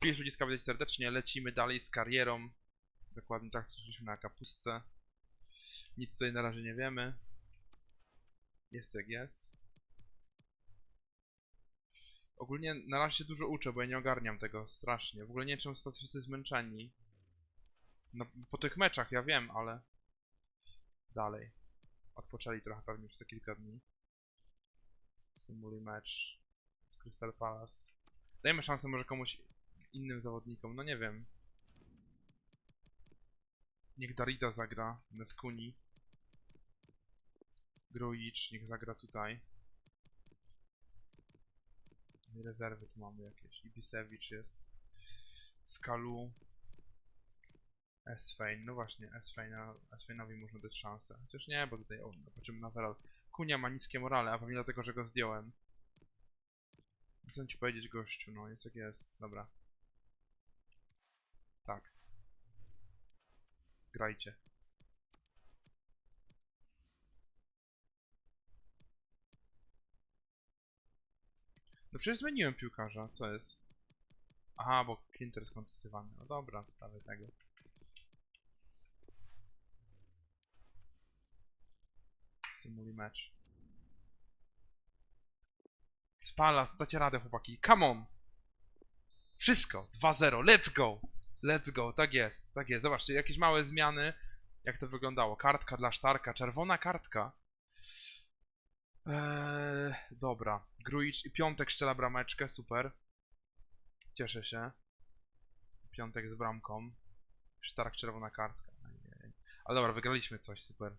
Pięć ludziska widać serdecznie, lecimy dalej z karierą. Dokładnie tak, słyszeliśmy na kapustce. Nic tutaj na razie nie wiemy. Jest jak jest. Ogólnie na razie się dużo uczę, bo ja nie ogarniam tego strasznie. W ogóle nie wiem, czemu są wszyscy zmęczeni. No, po tych meczach ja wiem, ale... Dalej. Odpoczęli trochę pewnie przez te kilka dni. Symuli mecz z Crystal Palace. Dajmy szansę może komuś innym zawodnikom, no nie wiem. Niech Darida zagra, Neskuni. Grujic, niech zagra tutaj. Rezerwy tu mamy jakieś. Ibisewicz jest. Skalu. Esfein, no właśnie, Esfeina, można dać szansę. Chociaż nie, bo tutaj, o, patrzymy na Feral. Kunia ma niskie morale, a pewnie dlatego, że go zdjąłem. Co ci powiedzieć, gościu, no jest jak jest, dobra. Tak. Grajcie. No przecież zmieniłem piłkarza, co jest? Aha, bo Kinter skontuzywany. No dobra, prawie tego. Symuli mecz. Spala, dacie radę chłopaki. Come on! Wszystko! 2-0, let's go! Let's go, tak jest, tak jest. Zobaczcie, jakieś małe zmiany. Jak to wyglądało? Kartka dla Sztarka, czerwona kartka. Eee, dobra. Grujic i Piątek strzela brameczkę, super. Cieszę się. Piątek z bramką. Sztark, czerwona kartka. Ale dobra, wygraliśmy coś, super.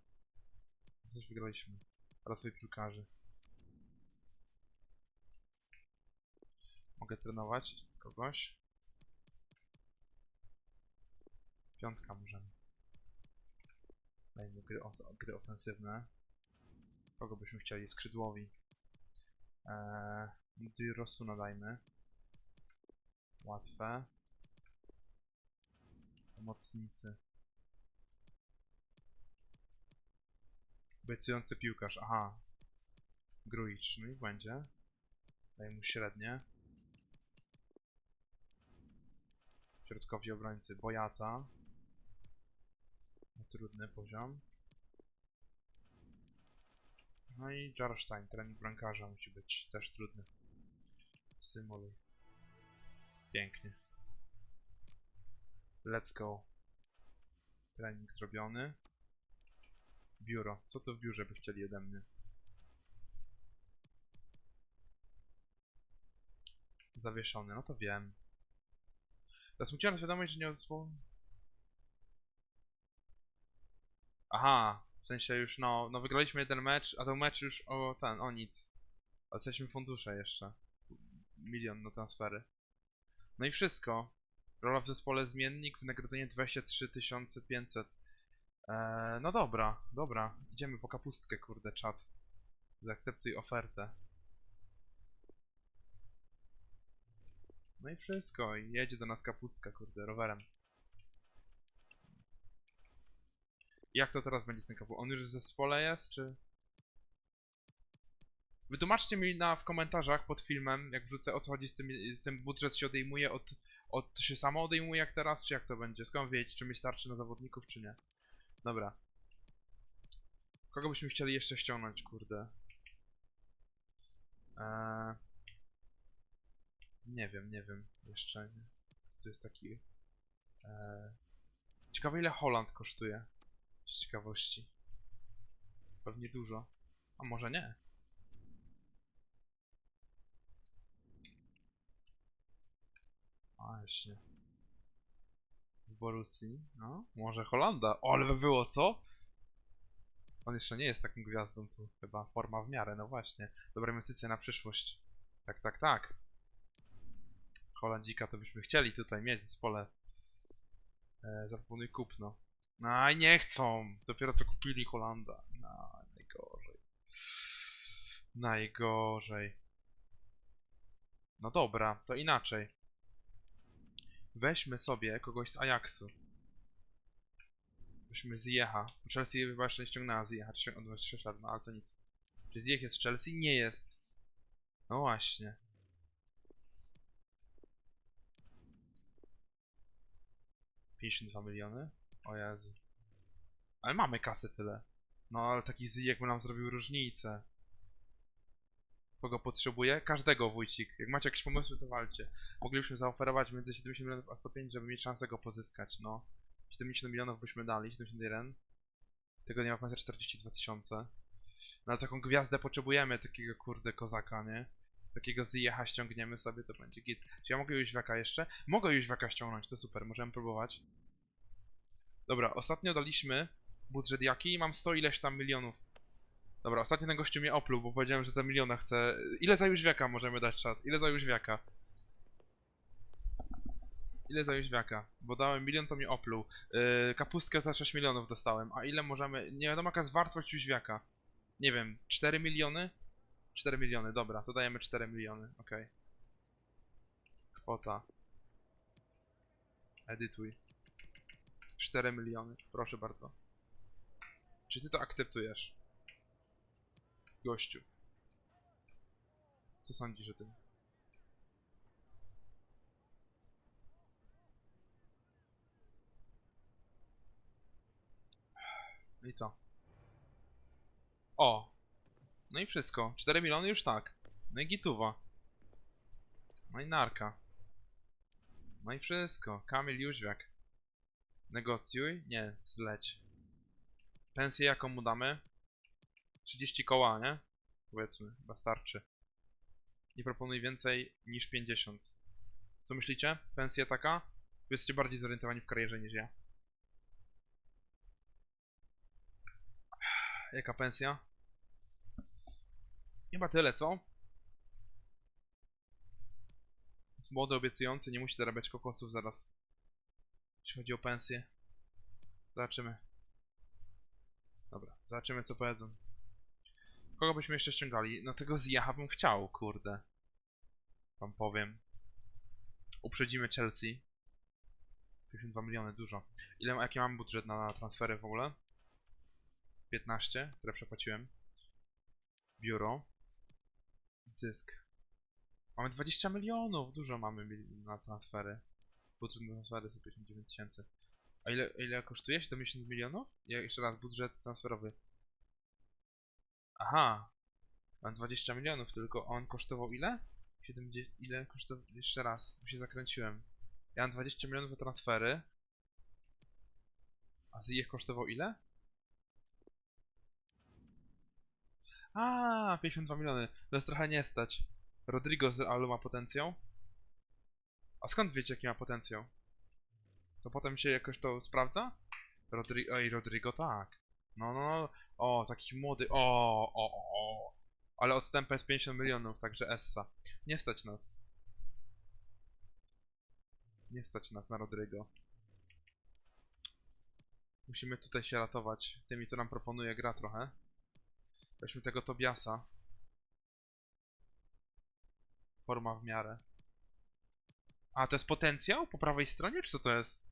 Coś wygraliśmy. Rozwój piłkarzy. Mogę trenować kogoś. Piątka możemy. Dajmy gry, gry ofensywne. Kogo byśmy chcieli? Skrzydłowi. Eee, Di Rosuna dajmy. Łatwe. Pomocnicy. Obiecujący piłkarz, aha. Grujic, no i będzie. Daj mu średnie. Środkowi obrońcy Bojata. Trudny poziom. No i Jarstein, trening brankarza musi być też trudny. Symuluj. Pięknie. Let's go. Trening zrobiony. Biuro. Co to w biurze by chcieli ode mnie? Zawieszony, no to wiem. Zasmuciłem wiadomość, że nie odzwonił. Aha, w sensie już no, no wygraliśmy jeden mecz, a ten mecz już o ten, o nic. Ale jesteśmy fundusze jeszcze. Milion na transfery. No i wszystko. Rola w zespole zmiennik, wynagrodzenie 23 500. Eee, no dobra, dobra. Idziemy po kapustkę, kurde, czat. Zaakceptuj ofertę. No i wszystko, i jedzie do nas kapustka, kurde, rowerem. Jak to teraz będzie z tym kapu? On już w zespole jest, czy... Wytłumaczcie mi na, w komentarzach pod filmem, jak wrzucę o co chodzi z tym, z tym budżet się odejmuje od, od... się samo odejmuje jak teraz, czy jak to będzie? Skąd wiedzieć, czy mi starczy na zawodników, czy nie? Dobra. Kogo byśmy chcieli jeszcze ściągnąć, kurde? Eee... Nie wiem, nie wiem. Jeszcze nie. Tu jest taki... Eee... Ciekawe ile Holland kosztuje. Z ciekawości. Pewnie dużo. A może nie? Właśnie. W Borussii? No, może Holanda. O, ale by było, co? On jeszcze nie jest taką gwiazdą tu. Chyba forma w miarę, no właśnie. Dobra inwestycja na przyszłość. Tak, tak, tak. Holandzika to byśmy chcieli tutaj mieć w zespole. E, zaproponuj kupno. No i nie chcą. Dopiero co kupili Holanda. No, najgorzej. Najgorzej. No dobra, to inaczej. Weźmy sobie kogoś z Ajaxu. Weźmy Ziecha. Chelsea chyba jeszcze nie ściągnęła Ziecha, czy on 26 lat, no ale to nic. Czy Ziech jest w Chelsea? Nie jest. No właśnie. 52 miliony? O Jezu. Ale mamy kasy tyle. No ale taki zyjek by nam zrobił różnicę. Kogo potrzebuje? Każdego Wójcik. Jak macie jakieś pomysły, to walcie. Moglibyśmy zaoferować między 70 milionów a 105, żeby mieć szansę go pozyskać, no. 70 milionów byśmy dali, 71. Tego nie ma za 42 tysiące. No ale taką gwiazdę potrzebujemy, takiego kurde kozaka, nie? Takiego zjecha ściągniemy sobie, to będzie git. Czy ja mogę Jóźwiaka jeszcze? Mogę Jóźwiaka ściągnąć, to super, możemy próbować. Dobra, ostatnio daliśmy budżet jaki i mam 100 ileś tam milionów. Dobra, ostatnio ten gościu mnie opluł, bo powiedziałem, że za miliona chcę. Ile za Jóźwiaka możemy dać czat? Ile za Jóźwiaka? Ile za Jóźwiaka? Bo dałem milion, to mnie opluł. Yy, kapustkę za 6 milionów dostałem. A ile możemy... Nie wiadomo jaka jest wartość Jóźwiaka. Nie wiem, 4 miliony? 4 miliony, dobra, to dajemy 4 miliony, okej. Kwota. Edytuj. 4 miliony, proszę bardzo. Czy ty to akceptujesz? Gościu. Co sądzisz o tym? No i co? O! No i wszystko. 4 miliony już tak. No i gituwa. No i narka. No i wszystko. Kamil Jóźwiak. Negocjuj? Nie, zleć. Pensję jaką mu damy? 30 koła, nie? Powiedzmy, chyba starczy. Nie proponuj więcej niż 50. Co myślicie? Pensja taka? Wy jesteście bardziej zorientowani w karierze niż ja. Jaka pensja? Chyba tyle, co? Jest młody, obiecujący, nie musi zarabiać kokosów zaraz. Jeśli chodzi o pensję. Zobaczymy. Dobra, zobaczymy co powiedzą. Kogo byśmy jeszcze ściągali? No tego Zjacha bym chciał, kurde. Wam powiem. Uprzedzimy Chelsea. 52 miliony, dużo. Ile, jaki mam budżet na transfery w ogóle? 15, które przepłaciłem. Biuro. Zysk. Mamy 20 milionów, dużo mamy na transfery. Budżet na transfery to 59 tysięcy. A ile, ile kosztuje? 70 milionów? Ja, jeszcze raz, budżet transferowy. Aha. Mam 20 milionów, tylko on kosztował ile? 70, ile kosztował? Jeszcze raz, bo się zakręciłem. Ja mam 20 milionów na transfery. A Ziyech kosztował ile? A, 52 miliony. To jest trochę nie stać. Rodrigo z Realu ma potencjał? A skąd wiecie, jaki ma potencjał? To potem się jakoś to sprawdza? Rodri Ej, Rodrigo tak. No, no, no. O, taki młody. O, o, o. Ale odstępa jest 50 milionów, także Essa. Nie stać nas. Nie stać nas na Rodrigo. Musimy tutaj się ratować tymi, co nam proponuje gra trochę. Weźmy tego Tobiasa. Forma w miarę. A, to jest potencjał po prawej stronie, czy co to jest?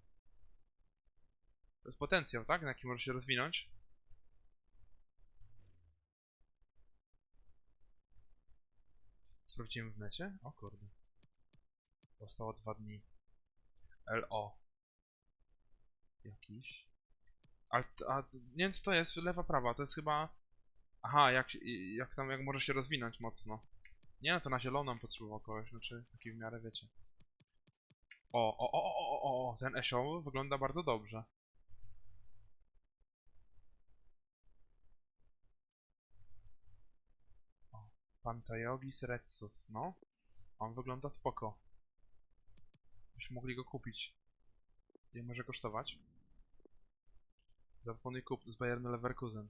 To jest potencjał, tak? Na jaki może się rozwinąć? Sprawdzimy w necie? O kurde. Zostało dwa dni. LO. Jakiś. T- a, nie wiem co to jest, lewa, prawa, to jest chyba... Aha, jak, jak tam, jak może się rozwinąć mocno. Nie no, to na zieloną potrzebował kogoś, znaczy taki w miarę wiecie. O, o, o, o, o, o, ten esioł wygląda bardzo dobrze. O, Pantaiogis Retsus, no. On wygląda spoko. Byśmy mogli go kupić. Ile może kosztować? Zaproponuj kup z Bayernu Leverkusen.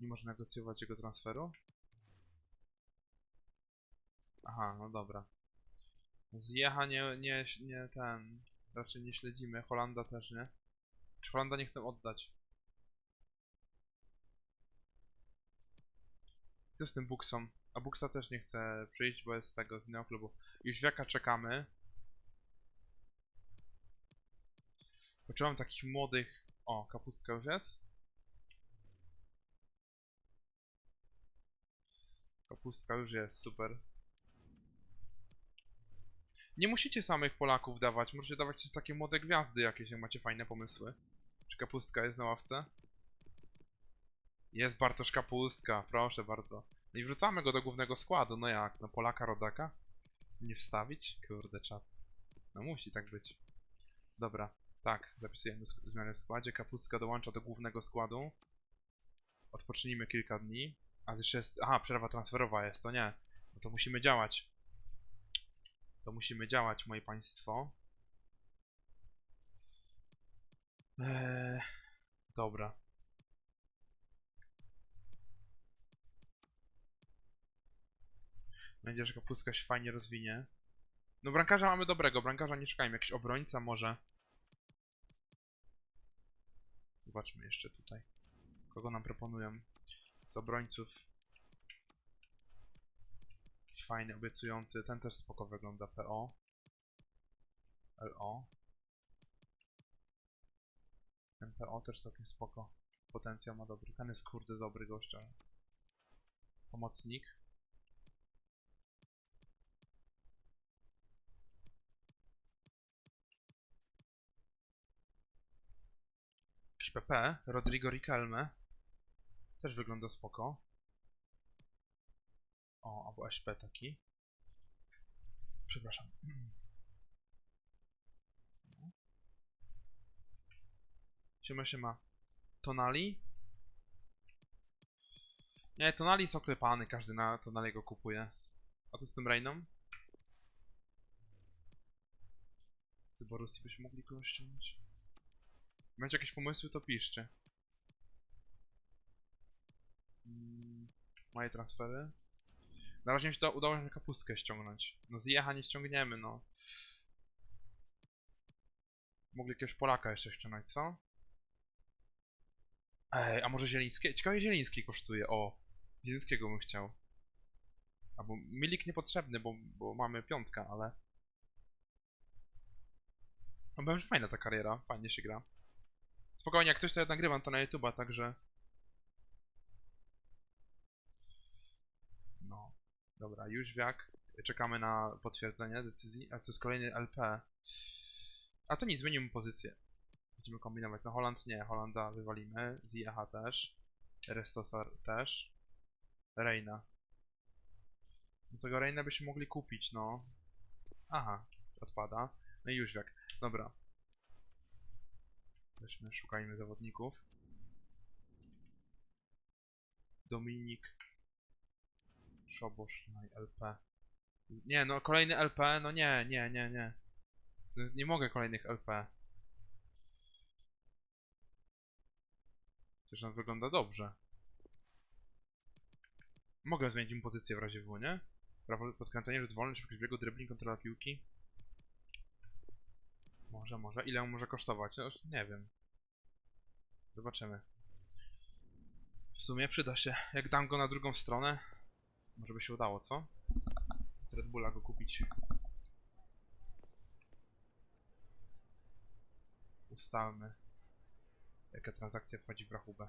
Nie może negocjować jego transferu? Aha, no dobra. Zjecha nie, nie, nie ten. Raczej nie śledzimy. Holanda też nie. Czy Holanda nie chcę oddać? Co z tym Buksą? A Buksa też nie chce przyjść, bo jest z tego, z innego klubu. Już wiaka czekamy. Poczułam takich młodych... O, kapustka już jest? Kapustka już jest, super. Nie musicie samych Polaków dawać, możecie dawać też takie młode gwiazdy jakieś, jak macie fajne pomysły. Czy kapustka jest na ławce? Jest Bartosz Kapustka, proszę bardzo. No i wrzucamy go do głównego składu, no jak? No Polaka rodaka? Nie wstawić? Kurde czat. No musi tak być. Dobra, tak, zapisujemy zmianę w składzie. Kapustka dołącza do głównego składu. Odpocznijmy kilka dni. A jeszcze jest. Aha, przerwa transferowa jest, to nie. No to musimy działać. To musimy działać, moje państwo. Eee, dobra. Będzie, że kapustka się fajnie rozwinie. No brankarza mamy dobrego, brankarza nie szukajmy. Jakiś obrońca może. Zobaczmy jeszcze tutaj. Kogo nam proponują z obrońców. Fajny, obiecujący. Ten też spoko wygląda. PO. LO. Ten PO też całkiem spoko. Potencjał ma dobry. Ten jest kurde dobry gościa. Pomocnik. PP. Rodrigo Riquelme. Też wygląda spoko. O, albo SP taki. Przepraszam. Siema, siema. Tonali? Nie, Tonali jest oklepany, każdy na Tonali go kupuje. A to z tym Rainą? Z Borussii byśmy mogli kogoś ściągnąć. Macie jakieś pomysły, to piszcie. Mm, moje transfery. Na razie mi się to udało się kapustkę ściągnąć. No z nie ściągniemy, no. Mogli jakiegoś Polaka jeszcze ściągnąć, co? Ej, a może Zielińskie? Ciekawe Zieliński kosztuje, o. Zielińskiego bym chciał. Albo Milik niepotrzebny, bo, bo mamy piątka, ale... No będzie fajna ta kariera, fajnie się gra. Spokojnie, jak coś to ja nagrywam to na YouTube'a, także... No, dobra, już. Czekamy na potwierdzenie decyzji. A to jest kolejny LP. A to nic, zmienimy pozycję. Będziemy kombinować. No Holand nie, Holanda wywalimy. Ziecha też. Restosar też. Reina. Z tego Reina byśmy mogli kupić, no. Aha, odpada. No i już. Dobra. Weźmy, szukajmy zawodników. Dominik. Szobosz, no i LP. Nie, no kolejny LP, no nie, nie, nie, nie. Nie mogę kolejnych LP. Przecież on wygląda dobrze. Mogę zmienić im pozycję w razie W, nie? Prawo podkręcenie, rzut wolny, szybkość biegu, dribbling, kontrola piłki. Może, może. Ile on może kosztować? No, nie wiem. Zobaczymy. W sumie przyda się. Jak dam go na drugą stronę, może by się udało, co? Z Red Bulla go kupić. Ustalmy. Jaka transakcja wchodzi w rachubę.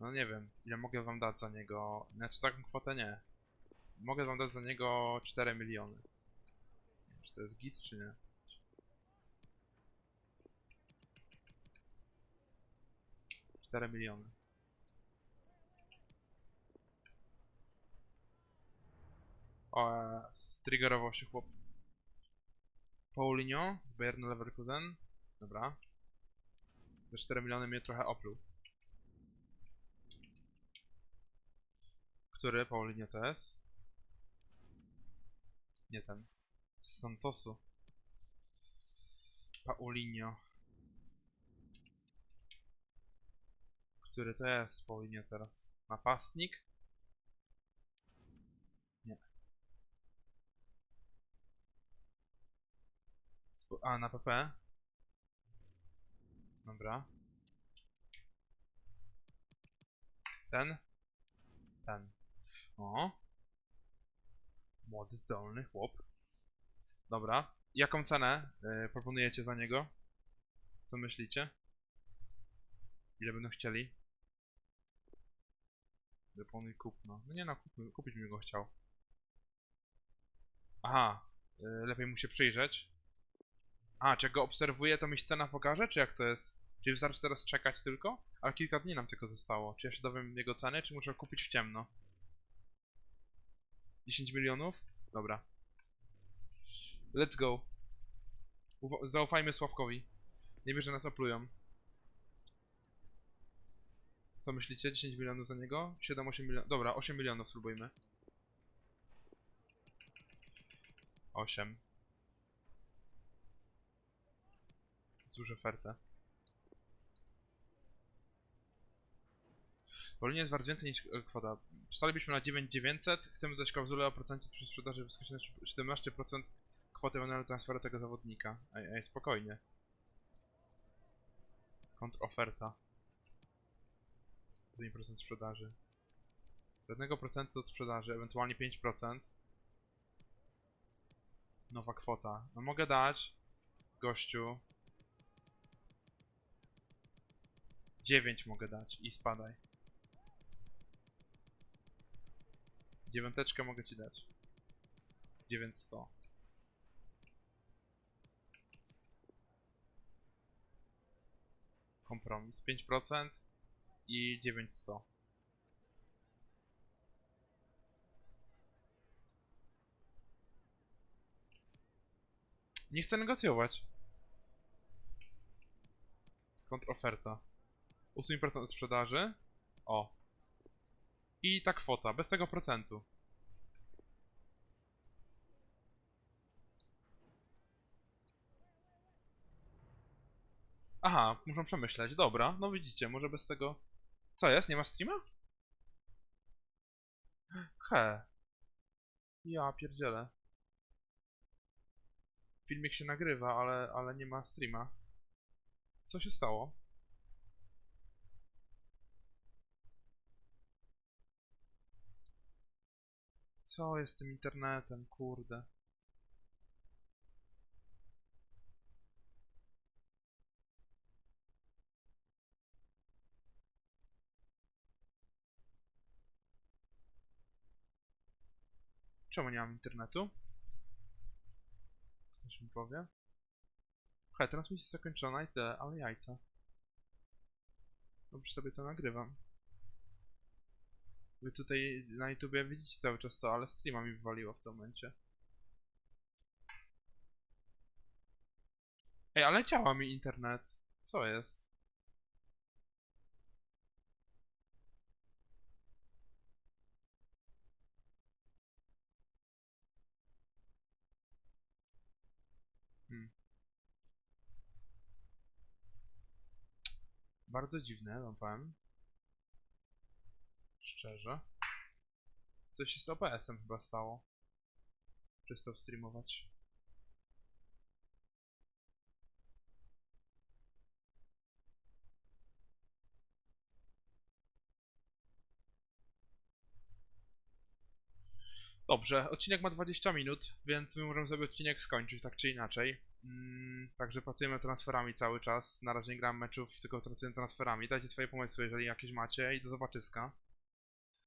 No nie wiem, ile mogę wam dać za niego. Znaczy taką kwotę nie. Mogę wam dać za niego 4 miliony. Czy to jest git, czy nie? Cztery miliony. O, striggerował się chłop. Paulinho z Bayernu Leverkusen. Dobra. Za 4 miliony mnie trochę opluł. Który Paulinho to jest? Nie ten. Z Santosu. Paulinho. Który to jest Paulinho teraz? Napastnik? A, na PP? Dobra. Ten? Ten. O. Młody, zdolny chłop. Dobra. Jaką cenę y, proponujecie za niego? Co myślicie? Ile będą chcieli? Proponuj kupno. No nie no, kup, kupić bym go chciał. Aha, y, lepiej mu się przyjrzeć. A, czy jak go obserwuję, to mi scena pokaże, czy jak to jest? Czyli wystarczy teraz czekać tylko? Ale kilka dni nam tylko zostało. Czy ja się dowiem jego ceny, czy muszę kupić w ciemno? 10 milionów? Dobra. Let's go. Uwa- zaufajmy Sławkowi. Nie wie, że nas oplują. Co myślicie? 10 milionów za niego? 7-8 milionów. Dobra, 8 milionów spróbujmy. 8. Złóż ofertę. Wolnie jest wart więcej niż e, kwota. Przystalibyśmy na 9900. Chcemy dać klauzulę o procencie przy sprzedaży wysokości na 17% kwoty wolnej transferu tego zawodnika. Ej, ej, spokojnie. Kontroferta. 1% sprzedaży. 1% od sprzedaży, ewentualnie 5%. Nowa kwota. No mogę dać gościu 9 mogę dać i spadaj. Dziewiąteczkę mogę ci dać. 900. Kompromis. 5% i 900. Nie chcę negocjować. Kontroferta. Usuń procent od sprzedaży. O. I ta kwota, bez tego procentu. Aha, muszą przemyśleć. Dobra, no widzicie, może bez tego... Co jest? Nie ma streama? He. Ja pierdzielę. Filmik się nagrywa, ale, ale nie ma streama. Co się stało? Co jest z tym internetem, kurde? Czemu nie mam internetu? Ktoś mi powie? Hej, transmisja zakończona i tyle, ale jajca. Dobrze sobie to nagrywam. Wy tutaj na YouTubie widzicie cały czas to, ale streama mi wywaliło w tym momencie. Ej, ale działa mi internet. Co jest? Hmm. Bardzo dziwne, wam powiem. Szczerze. Coś się z OBS-em chyba stało. Przestał streamować. Dobrze, odcinek ma 20 minut, więc my możemy sobie odcinek skończyć tak czy inaczej. Mm, także pracujemy transferami cały czas. Na razie nie gram meczów, tylko pracujemy transferami. Dajcie swoje pomysły, jeżeli jakieś macie i do zobaczyska.